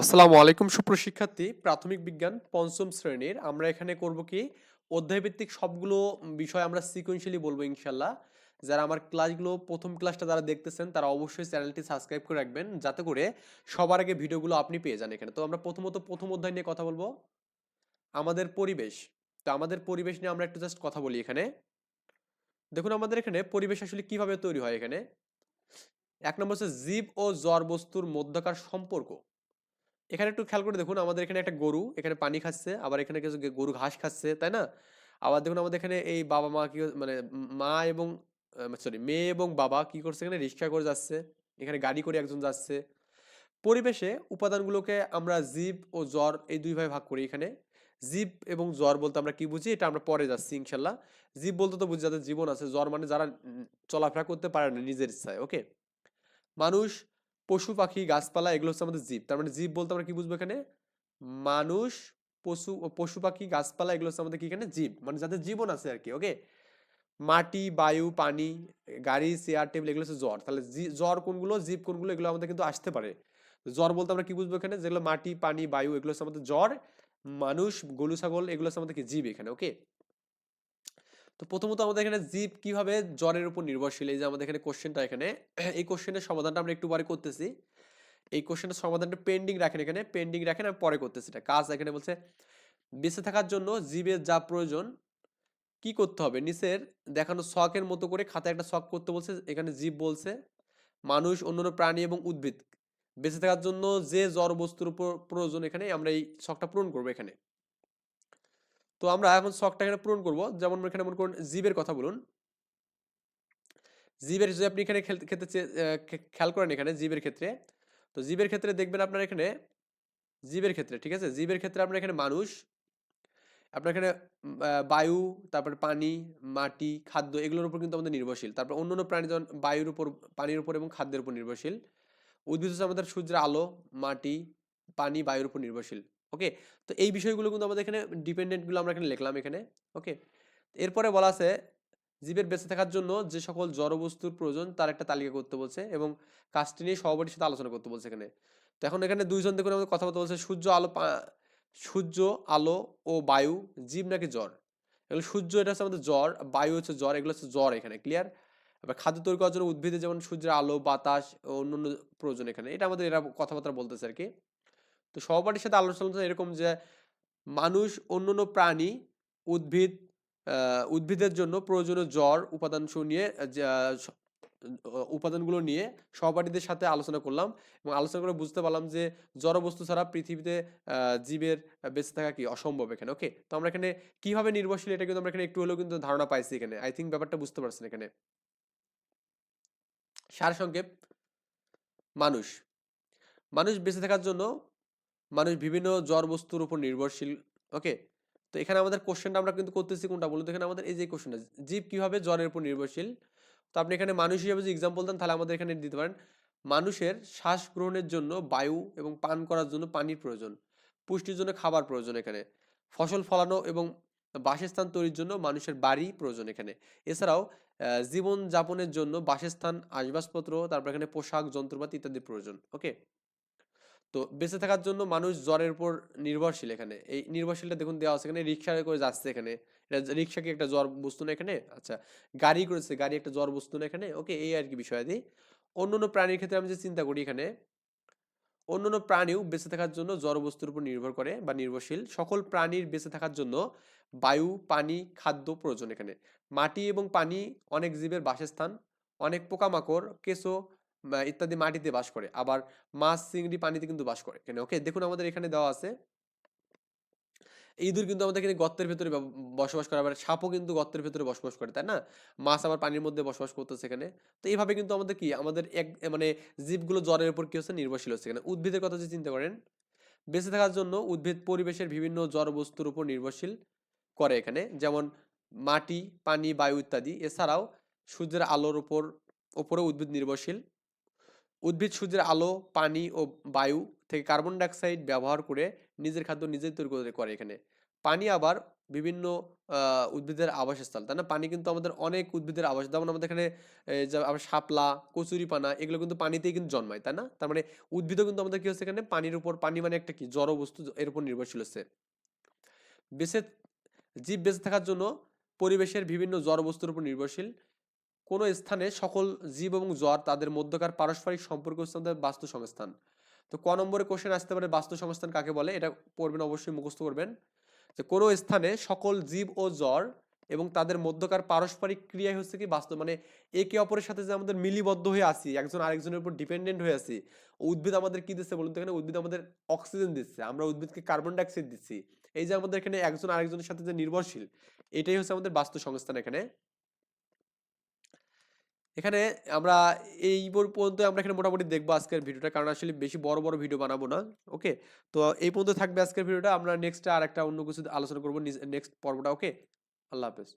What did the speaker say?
আসসালামু আলাইকুম সুপ্রশিক্ষার্থী প্রাথমিক বিজ্ঞান, পঞ্চম শ্রেণির। আমরা এখানে করব কি? অধ্যায়ভিত্তিক সবগুলো বিষয় আমরা সিকোয়েন্সিয়ালি বলব ইনশাল্লাহ। যারা আমার ক্লাসগুলো, প্রথম ক্লাসটা যারা দেখতেছেন, তারা অবশ্যই চ্যানেলটি সাবস্ক্রাইব করে রাখবেন, যাতে করে সবার আগে ভিডিওগুলো আপনি পেয়ে যান এখানে। তো আমরা প্রথমত প্রথম অধ্যায় নিয়ে কথা বলব। আমাদের পরিবেশ। তো আমাদের পরিবেশ নিয়ে আমরা একটু জাস্ট কথা বলি এখানে। দেখুন, আমাদের এখানে পরিবেশ আসলে কীভাবে তৈরি হয় এখানে? এক নম্বর হচ্ছে জীব ও জ্বর বস্তুর মধ্যকার সম্পর্ক। এখানে একটু খেয়াল করে দেখুন, আমাদের এখানে একটা গরু, এখানে পানি খাচ্ছে, আবার এখানে কিছু গরু ঘাস খাচ্ছে, তাই না? আবার দেখুন আমাদের এখানে এই বাবা মা কি মানে মা এবং সরি মেয়ে এবং বাবা কি করছে এখানে? রিক্সা করে যাচ্ছে, এখানে গাড়ি করে একজন যাচ্ছে। পরিবেশে উপাদানগুলোকে আমরা জীব ও জ্বর এই দুই ভাগে ভাগ করি এখানে। জীব এবং জ্বর বলতে আমরা কি বুঝি? এটা আমরা পরে যাচ্ছি, ইনশাল্লাহ। জীব বলতে তো বুঝি যাদের জীবন আছে, জ্বর মানে যারা চলাফেরা করতে পারে না নিজের ইচ্ছায় ওকে মানুষ পশু পাখি, গাছপালা, এগুলো হচ্ছে আমাদের জীব। তার মানে জীব বলতে আমরা কি বুঝব এখানে? মানুষ, পশু পশু পাখি, গাছপালা, এগুলো হচ্ছে আমাদের কি এখানে? জীব। মানে যাদের জীবন আছে আর কি ওকে মাটি, বায়ু, পানি, গাড়ি চেয়ার টেবিল এগুলো হচ্ছে জ্বর। তাহলে জ্বর কোনগুলো, জীব কোনগুলো, এগুলো আমাদের কিন্তু আসতে পারে। জ্বর বলতে আমরা কি বুঝব এখানে? যেগুলো মাটি, পানি, বায়ু, এগুলো হচ্ছে আমাদের জ্বর। মানুষ, গরু, ছাগল, এগুলো হচ্ছে আমাদের কি? জীব এখানে ওকে তো প্রথমত আমাদের এখানে জীব কীভাবে জ্বরের উপর নির্ভরশীল? এই যে আমাদের এখানে কোশ্চেনটা এখানে, এই কোশ্চেনের সমাধানটা আমরা একটু পরে করতেছি। এই কোশ্চেনের সমাধানটা পেন্ডিং রাখেন এখানে পেন্ডিং রাখেন, আমি পরে করতেছি এটা। কাজ এখানে বলছে, বেঁচে থাকার জন্য জীবের যা প্রয়োজন, কি করতে হবে? নিচের দেখানো শখের মতো করে খাতায় একটা শখ করতে বলছে, এখানে জীব বলছে, মানুষ, অন্যান্য প্রাণী এবং উদ্ভিদ। বেঁচে থাকার জন্য যে জড় বস্তুর উপর প্রয়োজন এখানে, আমরা এই শখটা পূরণ করব এখানে। তো আমরা এখন শখটা এখানে পূরণ করব। যেমন এখানে মনে করুন জীবের কথা বলুন। জীবের যদি আপনি এখানে চে- খেয়াল করেন এখানে জীবের ক্ষেত্রে, তো জীবের ক্ষেত্রে দেখবেন আপনার এখানে, জীবের ক্ষেত্রে, ঠিক আছে? জীবের ক্ষেত্রে আপনার এখানে মানুষ, আপনার এখানে বায়ু, তারপরে পানি, মাটি, খাদ্য এগুলোর উপর কিন্তু আমাদের নির্ভরশীল। তারপর অন্য অন্য প্রাণী যেমন বায়ুর উপর, পানির উপর এবং খাদ্যের উপর নির্ভরশীল। উদ্ভিদ হচ্ছে আমাদের সূর্যের আলো, মাটি, পানি, বায়ুর উপর নির্ভরশীল। ওকে? তো এই বিষয়গুলো কিন্তু আমাদের এখানে ডিপেন্ডেন্টগুলো আমরা এখানে লিখলাম এখানে, ওকে? এরপরে বলা আছে, জীবের বেঁচে থাকার জন্য যে সকল জড়বস্তুর প্রয়োজন তার একটা তালিকা করতে বলছে এবং কাজটি নিয়ে সহপাঠীর সাথে আলোচনা করতে বলছে এখানে। তো এখন এখানে দুইজন দেখুন আমাদের কথা বলতে বলছে, সূর্য, আলো সূর্য, আলো ও বায়ু, জীব নাকি জ্বর? এগুলো সূর্য, এটা হচ্ছে আমাদের জ্বর, বায়ু হচ্ছে জ্বর, এগুলো হচ্ছে জ্বর এখানে ক্লিয়ার এবার খাদ্য তৈরি করার জন্য উদ্ভিদে যেমন সূর্যের আলো, বাতাস ও অন্য প্রয়োজন এখানে, এটা আমাদের এরা কথাবার্তা বলতেছে আর কি তো সহপাঠীর সাথে আলোচনা এরকম যে, মানুষ অন্য অন্য প্রাণী উদ্ভিদ উদ্ভিদের জন্য প্রয়োজনীয় জ্বর উপাদান নিয়ে উপাদানগুলো নিয়ে সহপাঠীদের সাথে আলোচনা করলাম এবং আলোচনা করে বুঝতে পারলাম যে জড় বস্তু ছাড়া পৃথিবীতে জীবের বেঁচে থাকা কি অসম্ভব এখানে ওকে তো আমরা এখানে কীভাবে নির্ভরশীল এটা কিন্তু আমরা এখানে একটু হলেও কিন্তু ধারণা পাইছি এখানে। আই থিঙ্ক ব্যাপারটা বুঝতে পারছেন এখানে। সারসংক্ষেপ, মানুষ। মানুষ বেঁচে থাকার জন্য মানুষ বিভিন্ন জড় বস্তুর উপর নির্ভরশীল ওকে তো এখানে আমাদের কোশ্চেনটা আমরা কিন্তু করতেছি কোনটা বলুন এখানে আমাদের এই যে কোশ্চেনটা জীব কীভাবে জ্বরের উপর নির্ভরশীল? তো আপনি এখানে মানুষ হিসেবে যদি এক্সাম্পল দেন, তাহলে আমাদের এখানে দিতে পারেন, মানুষের শ্বাস গ্রহণের জন্য বায়ু এবং পান করার জন্য পানির প্রয়োজন, পুষ্টির জন্য খাবার প্রয়োজন এখানে, ফসল ফলানো এবং বাসস্থান তৈরির জন্য মানুষের বাড়ি প্রয়োজন এখানে। এছাড়াও জীবন যাপনের জন্য বাসস্থান, আসবাসপত্র, তারপর এখানে পোশাক, যন্ত্রপাতি ইত্যাদি প্রয়োজন ওকে তো বেঁচে থাকার জন্য মানুষ জ্বরের উপর নির্ভরশীল এখানে। এই নির্ভরশীলটা দেখুন দেওয়া আছে এখানে রিক্সা করে যাচ্ছে এখানে। এটা রিক্সা কি একটা জ্বর বস্তু না এখানে? আচ্ছা গাড়ি করেছে, গাড়ি একটা জ্বর বস্তু না এখানে? ওকে, এই আর কি বিষয়াদি অন্য প্রাণীর ক্ষেত্রে আমি যে চিন্তা করি এখানে অন্যান্য প্রাণীও বেঁচে থাকার জন্য জড় বস্তুর উপর নির্ভর করে বা নির্ভরশীল। সকল প্রাণীর বেঁচে থাকার জন্য বায়ু, পানি, খাদ্য প্রয়োজন এখানে। মাটি এবং পানি অনেক জীবের বাসস্থান, অনেক পোকামাকড়, কেঁচো ইত্যাদি মাটিতে বাস করে। আবার মাছ চিংড়ি পানিতে কিন্তু বাস করে। এখানে ওকে, দেখুন আমাদের এখানে দেওয়া আছে। ইঁদুর কিন্তু আমাদের এখানে গর্তের ভেতরে বসবাস করে। আবার সাপও কিন্তু গর্তের ভেতরে বসবাস করে, তাই না? মাছ আবার পানির মধ্যে বসবাস করতেছে এখানে। তো এইভাবে কিন্তু আমাদের কি? আমাদের এক মানে জীবগুলো জ্বরের উপর কি হচ্ছে? নির্ভরশীল হচ্ছে এখানে। উদ্ভিদের কথা যদি চিন্তা করেন, বেঁচে থাকার জন্য উদ্ভিদ পরিবেশের বিভিন্ন জ্বর বস্তুর উপর নির্ভরশীল করে এখানে। যেমন মাটি, পানি, বায়ু ইত্যাদি। এছাড়াও সূর্যের আলোর উপর উপরে উদ্ভিদ নির্ভরশীল। উদ্ভিদ সূর্যের আলো, পানি ও বায়ু থেকে কার্বন ডাইঅক্সাইড ব্যবহার করে নিজের খাদ্য নিজেই তৈরি করে করে এখানে। পানি আবার বিভিন্ন উদ্ভিদের আবাসস্থল, তাই না? পানি কিন্তু আমাদের অনেক উদ্ভিদের আবাস, যেমন আমাদের এখানে আবার শাপলা, কচুরিপানা, এগুলো কিন্তু পানিতেই কিন্তু জন্মায়, তাই না? তার মানে উদ্ভিদও কিন্তু আমাদের কি হচ্ছে এখানে? পানির উপর, পানি মানে একটা কি? জড় বস্তু এর উপর নির্ভরশীল হচ্ছে। বেঁচে, জীব বেঁচে থাকার জন্য পরিবেশের বিভিন্ন জড় বস্তুর উপর নির্ভরশীল। কোনো স্থানে সকল জীব এবং জ্বর তাদের মধ্যকার পারস্পরিক সম্পর্ক আমাদের বাস্তু সংস্থান তো ক নম্বরে কোশ্চেন আসতে পারে বাস্তু সংস্থান কাকে বলে? এটা পড়বেন অবশ্যই মুখস্থ করবেন। যে কোনো স্থানে সকল জীব ও জ্বর এবং তাদের মধ্যকার পারস্পরিক ক্রিয়াই হচ্ছে কি বাস্তব মানে একে অপরের সাথে যে আমাদের মিলিবদ্ধ হয়ে আছি, একজন আরেকজনের উপর ডিপেন্ডেন্ট হয়ে আছি, উদ্ভিদ আমাদের কি দিচ্ছে বলুন তো এখানে? উদ্ভিদ আমাদের অক্সিজেন দিচ্ছে, আমরা উদ্ভিদকে কার্বন ডাইঅক্সাইড দিচ্ছি। এই যে আমাদের এখানে একজন আরেকজনের সাথে যে নির্ভরশীল, এটাই হচ্ছে আমাদের বাস্তু সংস্থান এখানে। এখানে আমরা এই পর্যন্ত আমরা এখানে মোটামুটি দেখব আজকের ভিডিওটা, কারণ আসলে বেশি বড় বড় ভিডিও বানাবো না ওকে তো এই পর্যন্ত থাকবে আজকের ভিডিওটা, আমরা নেক্সট আর একটা অন্য কিছু আলোচনা করব নেক্সট পর্বটা ওকে আল্লাহ হাফেজ।